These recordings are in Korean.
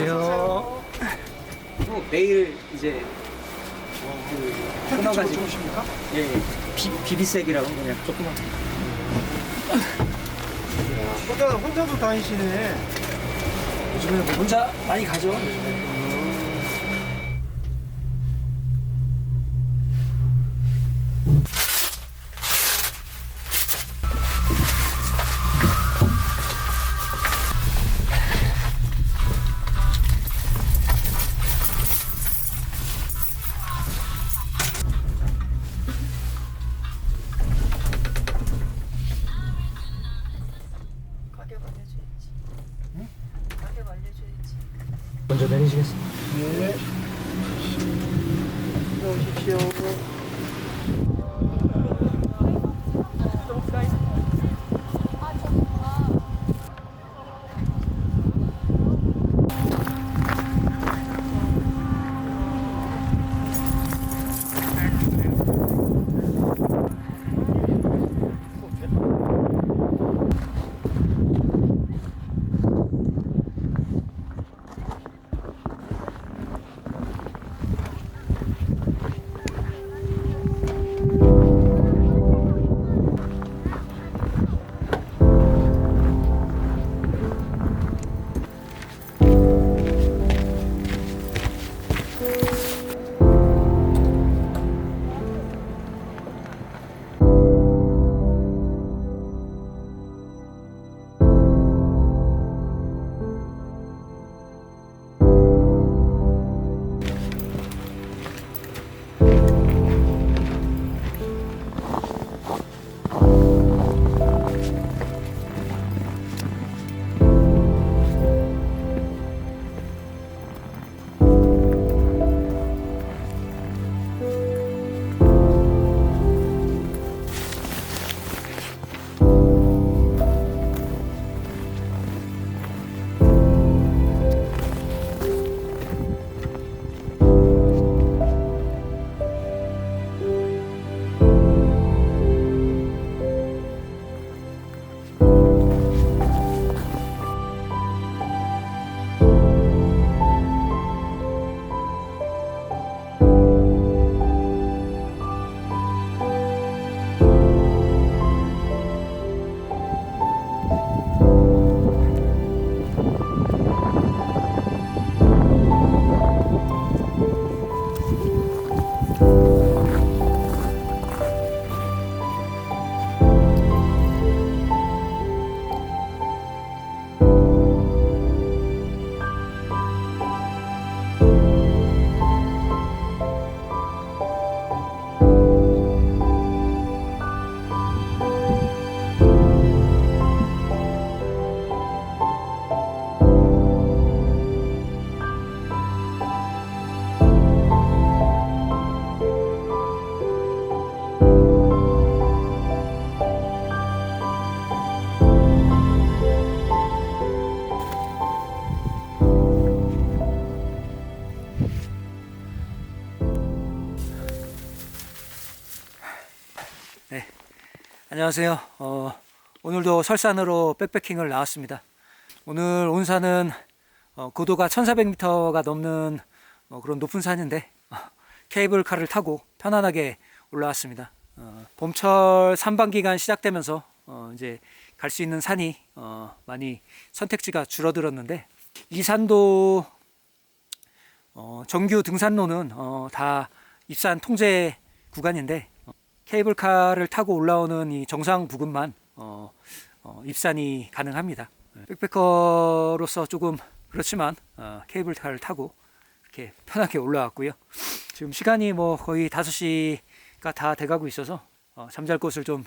안녕하세요. 또 내일 이제 그 끊어가지고 좋으십니까? 예, 예. 비, 비비색이라고 그냥 조그만 혼자 혼자도 다니시네. 요즘에 뭐 혼자 많이 가죠 가격 안녕하세요. 어, 오늘도 설산으로 백패킹을 나왔습니다. 오늘 온 산은 어, 고도가 1400m가 넘는 어, 그런 높은 산인데 어, 케이블카를 타고 편안하게 올라왔습니다. 어, 봄철 산방기간 시작되면서 어, 이제 갈 수 있는 산이 어, 많이 선택지가 줄어들었는데 이 산도 어, 정규 등산로는 어, 다 입산 통제 구간인데 어, 케이블카를 타고 올라오는 이 정상 부근만 어, 어, 입산이 가능합니다. 백패커로서 조금 그렇지만 어, 케이블카를 타고 이렇게 편하게 올라왔고요. 지금 시간이 뭐 거의 5시가 다 돼가고 있어서 어, 잠잘 곳을 좀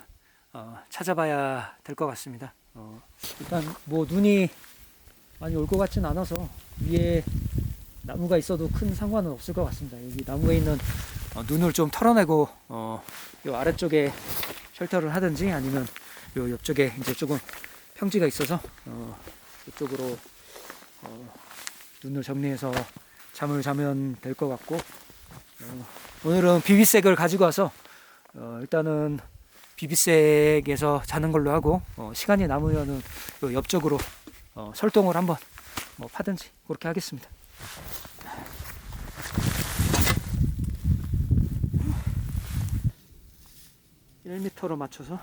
어, 찾아봐야 될 것 같습니다. 어, 일단 뭐 눈이 많이 올 것 같진 않아서 위에 나무가 있어도 큰 상관은 없을 것 같습니다. 여기 나무에 있는 어, 눈을 좀 털어내고 어, 요 아래쪽에 쉘터를 하든지 아니면 요 옆쪽에 이제 조금 평지가 있어서 어, 이쪽으로 어, 눈을 정리해서 잠을 자면 될 것 같고 어, 오늘은 비비색을 가지고 와서 어, 일단은 비비색에서 자는 걸로 하고 어, 시간이 남으면은 요 옆쪽으로 어, 설동을 한번 뭐 파든지 그렇게 하겠습니다. (1 m 로 맞춰서)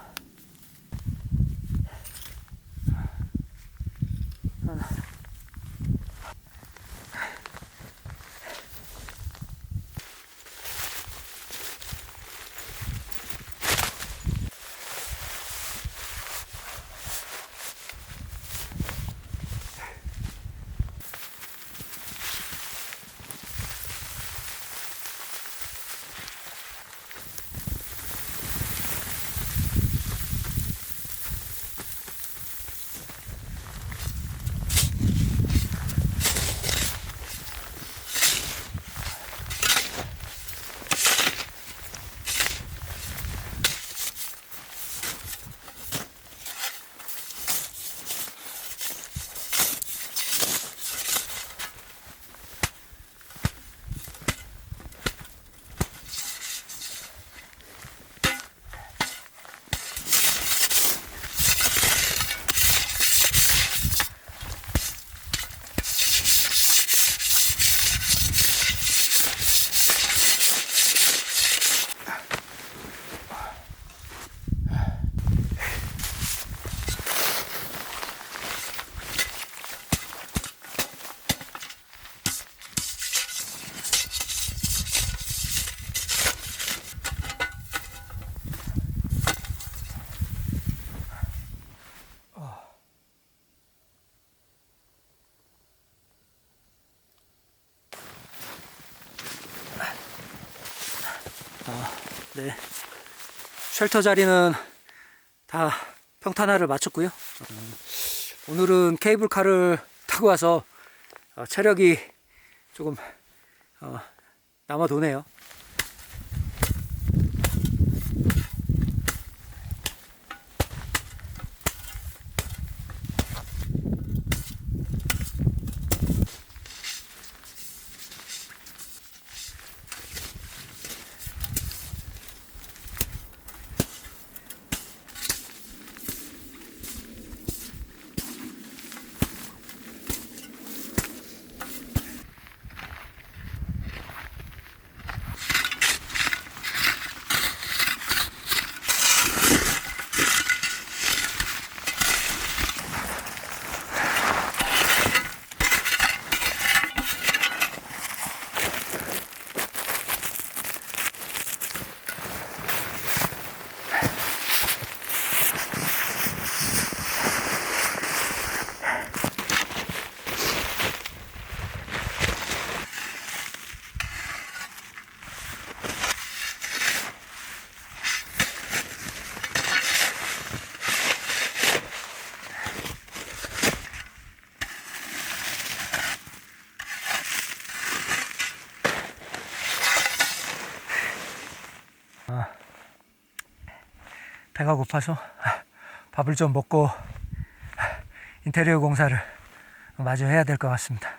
쉘터 자리는 다 평탄화를 마쳤고요. 어, 오늘은 케이블카를 타고 와서 어, 체력이 조금 어, 남아 도네요. 배가 고파서 밥을 좀 먹고 인테리어 공사를 마저 해야 될 것 같습니다.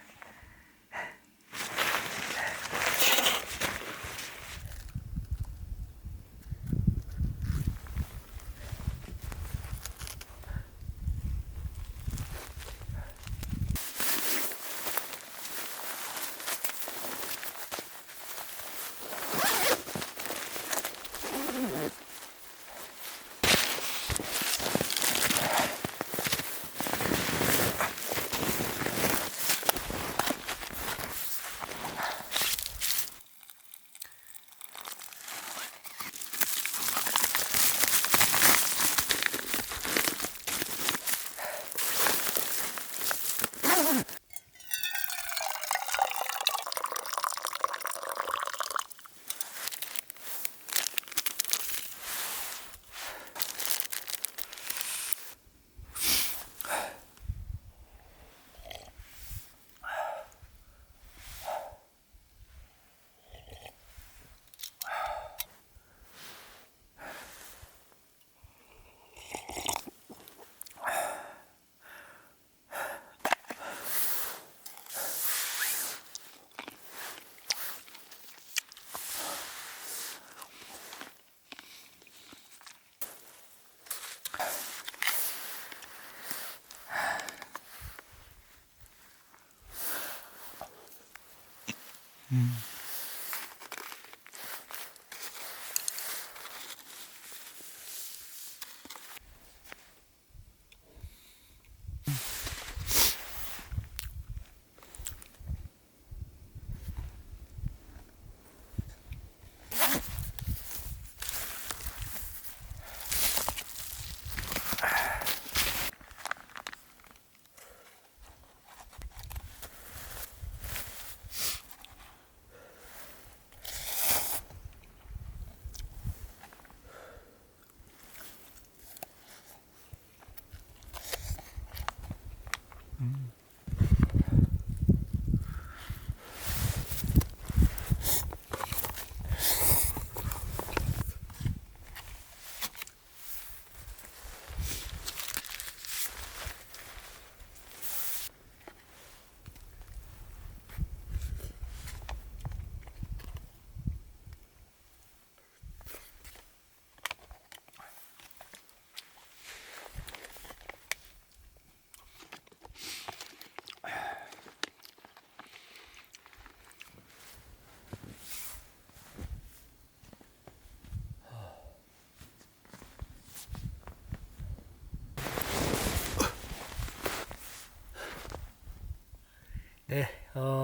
네,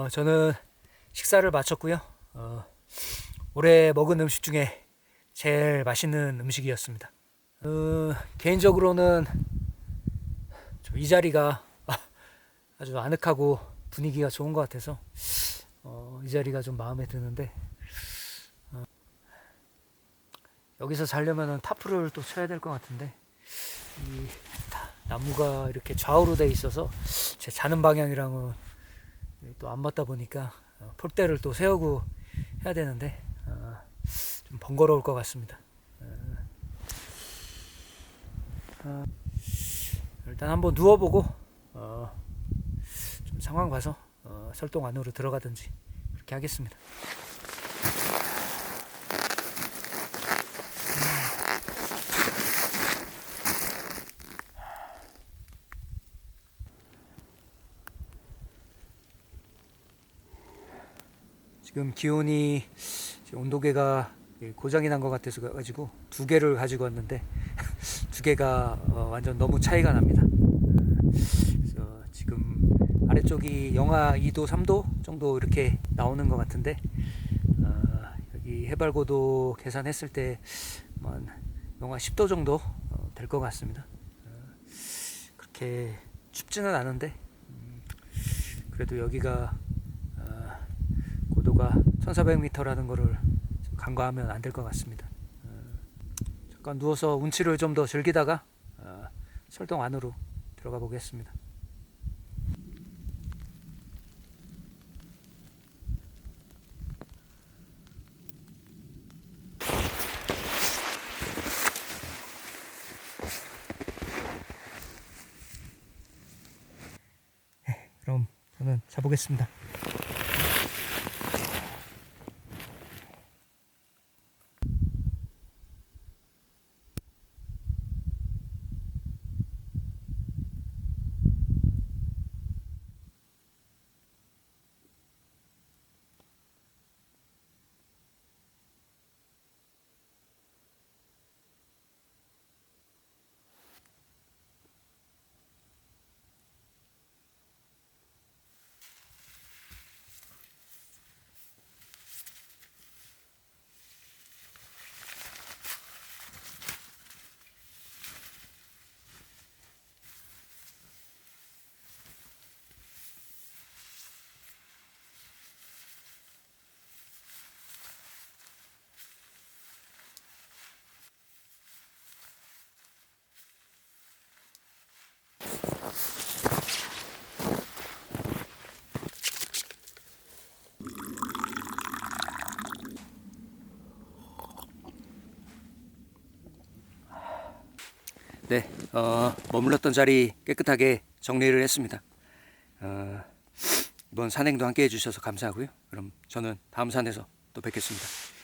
어, 저는 식사를 마쳤고요. 어, 올해 먹은 음식 중에 제일 맛있는 음식이었습니다. 어, 개인적으로는 좀이 자리가 아주 아늑하고 분위기가 좋은 것 같아서 어, 이 자리가 좀 마음에 드는데 어, 여기서 자려면 타프를 또 쳐야 될 것 같은데 이 다- 나무가 이렇게 좌우로 돼 있어서 제 자는 방향이랑은 또안 맞다 보니까 어, 폴대를 또 세우고 해야 되는데 어, 좀 번거로울 것 같습니다. 어, 어, 일단 한번 누워보고 어, 좀 상황 봐서 어, 설동 안으로 들어가든지 그렇게 하겠습니다. 지금 기온이 온도계가 고장이 난 것 같아서 가지고 두 개를 가지고 왔는데 두 개가 어, 완전 너무 차이가 납니다. 그래서 지금 아래쪽이 영하 2도, 3도 정도 이렇게 나오는 것 같은데 어, 여기 해발고도 계산했을 때한 영하 10도 정도 될 것 같습니다. 어, 그렇게 춥지는 않은데 음, 그래도 여기가 어, 고도가 1400m라는 거를 좀 간과하면 안 될 것 같습니다. 어, 잠깐 누워서 운치를 좀 더 즐기다가 어, 설동 안으로 들어가 보겠습니다. 네, 그럼 저는 자보겠습니다. 네, 어, 머물렀던 자리 깨끗하게 정리를 했습니다. 어, 이번 산행도 함께 해주셔서 감사하고요. 그럼 저는 다음 산에서 또 뵙겠습니다.